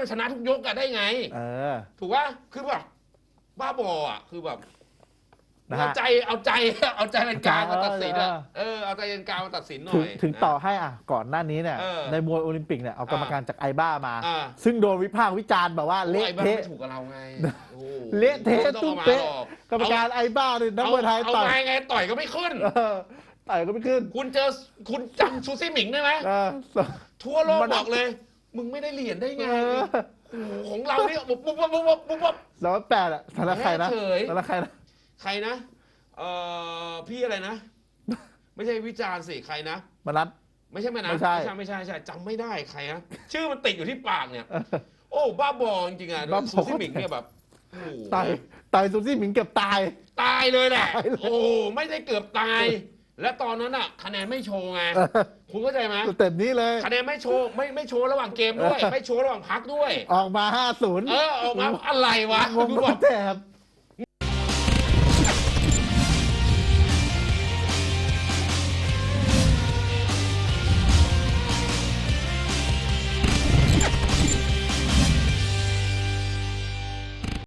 มันชนะทุกยกอะได้ไง เออ ถูกว่าคือแบบบ้าบออะคือแบบนะเอาฮะ ใจเอาใจ เอาใจเป็นกลางมาตัดสินอะเออเออเอาใจเป็นกลางมาตัดสินหน่ถึงอยถึงนะ ต่อให้อะก่อนหน้านี้เนี่ยเออในมวยโอลิมปิกเนี่ยเอากรรมการจากไอบ้ามา อ่า ซึ่งโดนวิพากษ์วิจารณ์แบบว่าเละไอ้บ้าเทะ ไม่ถูกกับเราไงโอ้โหเละเทะไม่ต้องตุ้มอามาเป๊ะหรอกกรรมการไอบ้าเนี่ยนักมวยไทยเอาต่อยมาไงต่อยก็ไม่ขึ้น เออต่อยก็ไม่ขึ้นคุณเจอคุณจำซูซี่หมิงได้ไหมเออ ทั่วโลกมัน บอกเลย มึงไม่ได้เหรียญได้ไงเออโอ้โหของเราเนี่ยปุ๊บปุ๊บปุ๊บปุ๊บปุ๊บปุ๊บ สองพันแปดอะสารบใครนะเฉย สารบใครนะใครนะเอ่อพี่อะไรนะ ไม่ใช่วิจารณ์สิใครนะมานัด ไม่ใช่แม่นะไม่ใช่ไม่ใช่ ไม่ใช่ไม่ใช่จำไม่ได้ใครนะชื่อมันติดอยู่ที่ปากเนี่ยโอ้บ้าบอจริงๆอะบ้าบอ ซูซี่หมิงเนี่ยแบบโอ้โหต่อยต่อยซูซี่หมิงเกือบตาย ตายเลยแหละ ตายเลย โอ้ไม่ได้เกือบตาย และตอนนั้นอะคะแนนไม่โชว์ไงเออคุณเข้าใจไหมสเต็ปนี้เลย คะแนนไม่โชว์ไม่ไม่โชว์ระหว่างเกมด้วย ไม่โชว์ระหว่างพักด้วย ออกมา 50 เออออกมาอะไรวะงงกูก็บอกแถบ